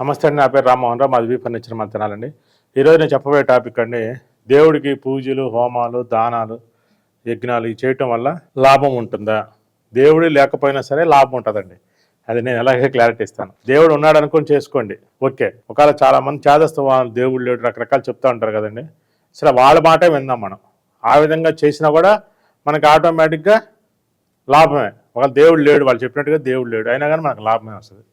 నమస్తే అండి నా పేరు రామ్మోహన్ రావు. మాది వీ ఫర్నిచర్ మంతనాలండి ఈరోజు నేను చెప్పబోయే టాపిక్ అండి దేవుడికి పూజలు హోమాలు దానాలు యజ్ఞాలు ఇవి చేయటం వల్ల లాభం ఉంటుందా? దేవుడు లేకపోయినా సరే లాభం ఉంటుందండి. అది నేను ఎలాగే క్లారిటీ ఇస్తాను. దేవుడు ఉన్నాడు అనుకొని చేసుకోండి. ఓకే. ఒకవేళ చాలా మంది చేదస్తూ వాళ్ళు దేవుడు లేడు రకరకాలు చెప్తూ ఉంటారు కదండి. సరే వాళ్ళ మాటే విందాం మనం. ఆ విధంగా చేసినా కూడా మనకి ఆటోమేటిక్గా లాభమే. ఒకవేళ దేవుడు లేడు వాళ్ళు చెప్పినట్టుగా దేవుడు లేడు అయినా కానీ మనకు లాభమే వస్తుంది.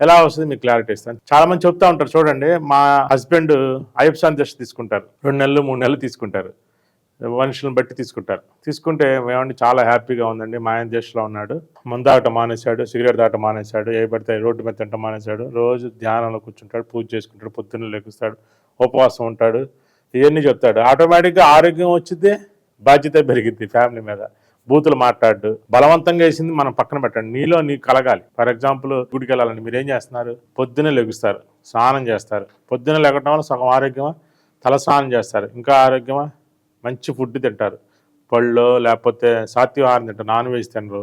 ఎలా వస్తుంది మీకు క్లారిటీ ఇస్తాను. చాలా మంది చెప్తా ఉంటారు చూడండి మా హస్బెండ్ అయ్యప్సాన్ దశ తీసుకుంటారు. రెండు నెలలు మూడు నెలలు తీసుకుంటారు. మనుషులను బట్టి తీసుకుంటారు. తీసుకుంటే మేమండి చాలా హ్యాపీగా ఉందండి. మా ఆయన దేశంలో ఉన్నాడు. ముందాగటం మానేశాడు సిగరెట్ దాట మానేశాడు ఏ పడితే రోడ్డు మీద తింటం మానేశాడు. రోజు ధ్యానంలో కూర్చుంటాడు పూజ చేసుకుంటాడు పొద్దున్న లెగుస్తాడు ఉపవాసం ఉంటాడు ఇవన్నీ చెప్తాడు. ఆటోమేటిక్గా ఆరోగ్యం వచ్చింది బాధ్యత పెరిగింది ఫ్యామిలీ మీద. బూతులు మాట్లాడు బలవంతంగా వేసింది మనం పక్కన పెట్టండి. నీలో నీకు కలగాలి. ఫర్ ఎగ్జాంపుల్ గుడికి వెళ్ళాలండి మీరు ఏం చేస్తున్నారు? పొద్దున్నే లెగుస్తారు స్నానం చేస్తారు. పొద్దున లెగటం వల్ల సగం ఆరోగ్యమా? తల స్నానం చేస్తారు. ఇంకా ఆరోగ్యమా? మంచి ఫుడ్ తింటారు. పళ్ళు లేకపోతే సాత్విహారం తింటారు. నాన్ వెజ్ తినరు.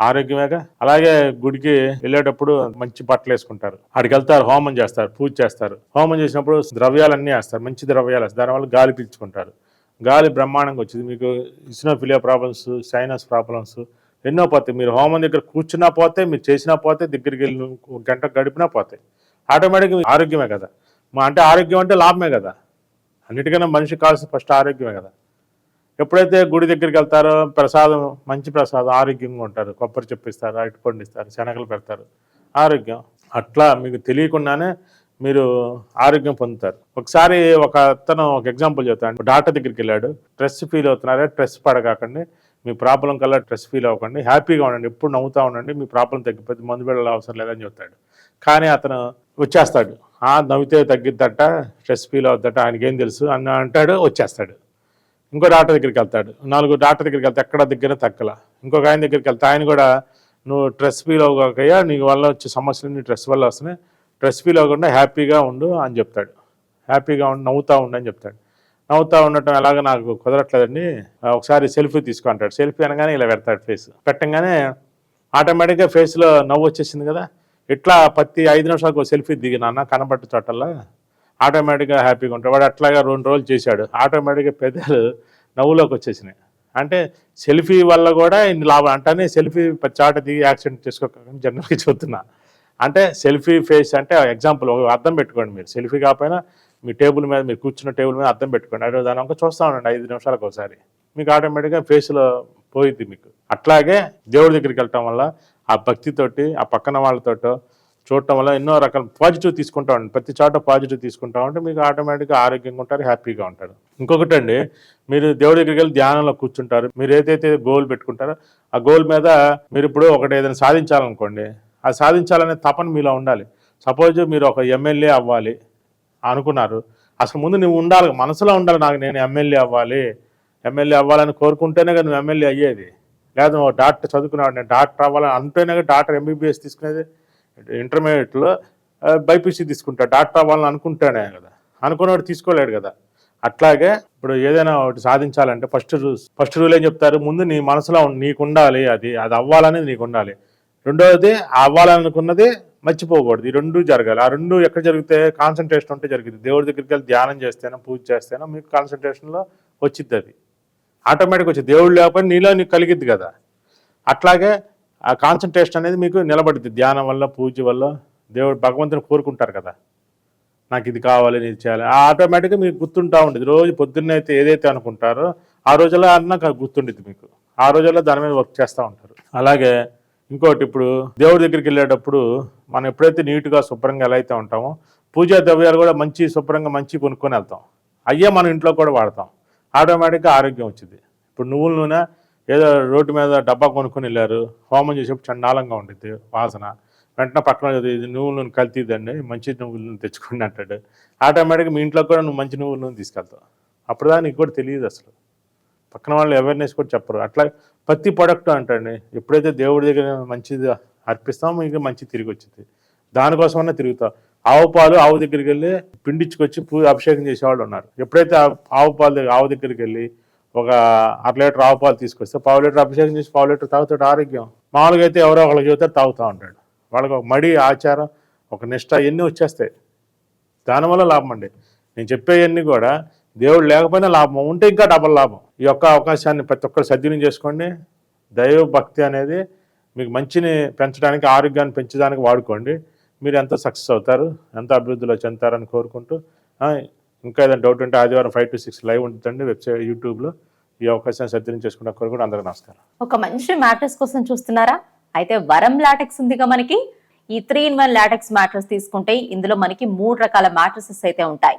ఆరోగ్యమేగా? అలాగే గుడికి వెళ్ళేటప్పుడు మంచి బట్టలు వేసుకుంటారు. అక్కడికి వెళ్తారు హోమం చేస్తారు పూజ చేస్తారు. హోమం చేసినప్పుడు ద్రవ్యాలన్నీ వేస్తారు. మంచి ద్రవ్యాలు వేస్తారు. దానివల్ల గాలి పీల్చుకుంటారు. గాలి బ్రహ్మాండంగా వచ్చింది. మీకు ఇసినోఫిలియా ప్రాబ్లమ్స్ సైనస్ ప్రాబ్లమ్స్ ఎన్నో పోతాయి. మీరు హోమం దగ్గర కూర్చున్నా పోతే మీరు చేసినా పోతే దగ్గరికి వెళ్ళి ఒక గంట గడిపినా పోతాయి. ఆటోమేటిక్గా ఆరోగ్యమే కదా. మా అంటే ఆరోగ్యం అంటే లాభమే కదా. అన్నిటికన్నా మనిషికి కావాల్సిన ఫస్ట్ ఆరోగ్యమే కదా. ఎప్పుడైతే గుడి దగ్గరికి వెళ్తారో ప్రసాదం మంచి ప్రసాదం ఆరోగ్యంగా ఉంటారు. కొబ్బరి చెప్పిస్తారు అరటి పండిస్తారు శనగలు పెడతారు. ఆరోగ్యం. అట్లా మీకు తెలియకుండానే మీరు ఆరోగ్యం పొందుతారు. ఒకసారి ఒక అతను ఒక ఎగ్జాంపుల్ చెప్తాను డాక్టర్ దగ్గరికి వెళ్ళాడు. స్ట్రెస్ ఫీల్ అవుతున్నారా స్ట్రెస్ పడకాకండి మీ ప్రాబ్లం కల్లా స్ట్రెస్ ఫీల్ అవ్వకండి. హ్యాపీగా ఉండండి. ఎప్పుడు నవ్వుతూ ఉండండి. మీ ప్రాబ్లం తగ్గిపోతే మందు బిళ్ళలు అవసరం లేదని చెప్తాడు. కానీ అతను వచ్చేస్తాడు. ఆ నవ్వితే తగ్గిద్దట స్ట్రెస్ ఫీల్ అవుద్దట ఆయనకి ఏం తెలుసు? అని అంటాడు వచ్చేస్తాడు. ఇంకో డాక్టర్ దగ్గరికి వెళ్తాడు. నాలుగు డాక్టర్ దగ్గరికి వెళ్తే ఎక్కడ దగ్గర తక్కల ఇంకొక ఆయన దగ్గరికి వెళ్తే ఆయన కూడా నువ్వు స్ట్రెస్ ఫీల్ అవ్వకయ్యా నీ వల్ల వచ్చే సమస్యలు నీ స్ట్రెస్ వల్ల వస్తున్నాయి. స్ట్రెస్ ఫీల్ అవ్వకుండా హ్యాపీగా ఉండు అని చెప్తాడు. హ్యాపీగా ఉండి నవ్వుతూ ఉండు అని చెప్తాడు. నవ్వుతూ ఉండటం ఎలాగ నాకు కుదరట్లేదండి. ఒకసారి సెల్ఫీ తీసుకో అంటాడు. సెల్ఫీ అనగానే ఇలా పెడతాడు ఫేస్. పెట్టంగానే ఆటోమేటిక్గా ఫేస్లో నవ్వు వచ్చేసింది కదా. ఇట్లా ప్రతి ఐదు నిమిషాలకు సెల్ఫీ దిగినాన్న కనబట్టు చోటల్లా ఆటోమేటిక్గా హ్యాపీగా ఉంటాడు. వాడు అట్లాగా రెండు రోజులు చేశాడు. ఆటోమేటిక్గా పెద్దలు నవ్వులోకి వచ్చేసినాయి. అంటే సెల్ఫీ వల్ల కూడా ఇన్ని లాభం అంటేనే సెల్ఫీ చాట దిగి యాక్సిడెంట్ చేసుకోక జనరల్గా చెబుతున్నా. అంటే సెల్ఫీ ఫేస్ అంటే ఎగ్జాంపుల్ అర్థం పెట్టుకోండి మీరు. సెల్ఫీ కాకపోయినా మీ టేబుల్ మీద మీరు కూర్చున్న టేబుల్ మీద అర్థం పెట్టుకోండి. అదే దాని ఒక చూస్తూ ఉండండి ఐదు నిమిషాలకు ఒకసారి. మీకు ఆటోమేటిక్గా ఫేస్లో పోయిద్ది మీకు. అట్లాగే దేవుడి దగ్గరికి వెళ్ళటం వల్ల ఆ భక్తితోటి ఆ పక్కన వాళ్ళతోటో చూడటం వల్ల ఎన్నో రకాల పాజిటివ్ తీసుకుంటా ఉండండి. ప్రతి చోట పాజిటివ్ తీసుకుంటా ఉంటే మీకు ఆటోమేటిక్గా ఆరోగ్యంగా ఉంటారు హ్యాపీగా ఉంటారు. ఇంకొకటి అండి మీరు దేవుడి దగ్గరికి వెళ్ళి ధ్యానంలో కూర్చుంటారు. మీరు ఏదైతే గోల్ పెట్టుకుంటారో ఆ గోల్ మీద మీరు ఇప్పుడు ఒకటి ఏదైనా సాధించాలనుకోండి అది సాధించాలనే తపన మీలో ఉండాలి. సపోజ్ మీరు ఒక ఎమ్మెల్యే అవ్వాలి అనుకున్నారు. అసలు ముందు నువ్వు ఉండాలి మనసులో ఉండాలి నాకు నేను ఎమ్మెల్యే అవ్వాలి. ఎమ్మెల్యే అవ్వాలని కోరుకుంటేనే కదా నువ్వు ఎమ్మెల్యే అయ్యేది. లేదా నువ్వు డాక్టర్ చదువుకున్నావు నేను డాక్టర్ అవ్వాలని అంటేనే కదా డాక్టర్ ఎంబీబీఎస్ తీసుకునేది. ఇంటర్మీడియట్లో బైపీసీ తీసుకుంటాడు డాక్టర్ అవ్వాలని అనుకుంటానే కదా. అనుకున్నవాడు తీసుకోలేడు కదా. అట్లాగే ఇప్పుడు ఏదైనా ఒకటి సాధించాలంటే ఫస్ట్ రూల్స్ ఫస్ట్ రూల్ ఏం చెప్తారు? ముందు నీ మనసులో నీకు ఉండాలి అది అది అవ్వాలనేది నీకు ఉండాలి రెండవది అవ్వాలనుకున్నది మర్చిపోకూడదు. ఈ రెండు జరగాలి. ఆ రెండు ఎక్కడ జరిగితే కాన్సన్ట్రేషన్ ఉంటే జరిగింది దేవుడి దగ్గరికి వెళ్ళి ధ్యానం చేస్తేనో పూజ చేస్తేనో మీకు కాన్సన్ట్రేషన్లో వచ్చిద్ది అది. ఆటోమేటిక్ వచ్చి దేవుడు లేకపోతే నీలో నీకు కలిగిద్ది కదా. అట్లాగే ఆ కాన్సన్ట్రేషన్ అనేది మీకు నిలబడుద్ది. ధ్యానం వల్ల పూజ వల్ల దేవుడు భగవంతుని కోరుకుంటారు కదా. నాకు ఇది కావాలి నేను ఇది చేయాలి. ఆ ఆటోమేటిక్గా మీకు గుర్తుంటా ఉండేది. రోజు పొద్దున్నే అయితే ఏదైతే అనుకుంటారో ఆ రోజుల్లో అన్న గుర్తుండిద్ది మీకు. ఆ రోజుల్లో దాని మీద వర్క్ చేస్తూ ఉంటారు. అలాగే ఇంకోటి ఇప్పుడు దేవుడి దగ్గరికి వెళ్ళేటప్పుడు మనం ఎప్పుడైతే నీట్గా శుభ్రంగా ఎలా అయితే ఉంటామో పూజా ద్రవ్యాలు కూడా మంచి శుభ్రంగా మంచి కొనుక్కొని వెళ్తాం. అయ్యే మన ఇంట్లో కూడా వాడతాం. ఆటోమేటిక్గా ఆరోగ్యం వచ్చింది. ఇప్పుడు నువ్వుల నూనె ఏదో రోడ్డు మీద డబ్బా కొనుక్కొని వెళ్ళారు హోమం చేసేప్పుడు చండాలంగా ఉండిద్ది వాసన. వెంటనే పక్కన ఇది నువ్వుల నూనె కల్తీదండి మంచి నువ్వుల నూనె తెచ్చుకుని అంటాడు. ఆటోమేటిక్గా మీ ఇంట్లో కూడా నువ్వు మంచి నువ్వుల నూనె తీసుకెళ్తావు. అప్పుడు దాకా నీకు కూడా తెలియదు అసలు. పక్కన వాళ్ళు అవేర్నెస్ కూడా చెప్పరు. అట్లా ప్రతి ప్రొడక్ట్ అంటండి. ఎప్పుడైతే దేవుడి దగ్గర మంచిది అర్పిస్తామో ఇంకా మంచి తిరిగి వచ్చింది దానికోసమన్నా తిరుగుతాం. ఆవు పాలు ఆవు దగ్గరికి వెళ్ళి పిండించుకొచ్చి పూజ అభిషేకం చేసేవాళ్ళు ఉన్నారు. ఎప్పుడైతే ఆవు పాలు ఆవు దగ్గరికి వెళ్ళి ఒక అర లీటర్ ఆవు పాలు తీసుకొస్తే పావు లీటర్ అభిషేకం చేసి పావు లీటర్ తాగుతాడు ఆరోగ్యం. మామూలుగా అయితే ఎవరో ఒకళ్ళ చెబుతారు తాగుతూ ఉంటాడు. వాళ్ళకి ఒక మడి ఆచారం ఒక నిష్ట ఇవన్నీ వచ్చేస్తాయి. దానివల్ల లాభం అండి. నేను చెప్పేవన్నీ కూడా దేవుడు లేకపోయినా లాభం. ఉంటే ఇంకా డబల్ లాభం. ఈ యొక్క అవకాశాన్ని ప్రతి ఒక్కరు సద్వినియోగం చేసుకోండి. దైవ భక్తి అనేది మీకు మంచిని పెంచడానికి ఆరోగ్యాన్ని పెంచడానికి వాడుకోండి. మీరు ఎంత సక్సెస్ అవుతారు ఎంత అభివృద్ధిలో చెందుతారని కోరుకుంటూ ఇంకా ఏదైనా డౌట్ ఉంటే ఆదివారం ఫైవ్ టు సిక్స్ లైవ్ ఉంటుందండి వెబ్సైట్ యూట్యూబ్లో ఈ అవకాశాన్ని సద్వినియోగం చేసుకున్న కోరుకుంటూ అందరికీ నమస్కారం. ఒక మంచి మ్యాట్రెస్ కోసం చూస్తున్నారా? అయితే వరం లాటెక్స్ ఉందిగా మనకి. ఈ three in one latex mattress తీసుకుంటే ఇందులో మనకి మూడు రకాల మ్యాట్రసెస్ అయితే ఉంటాయి.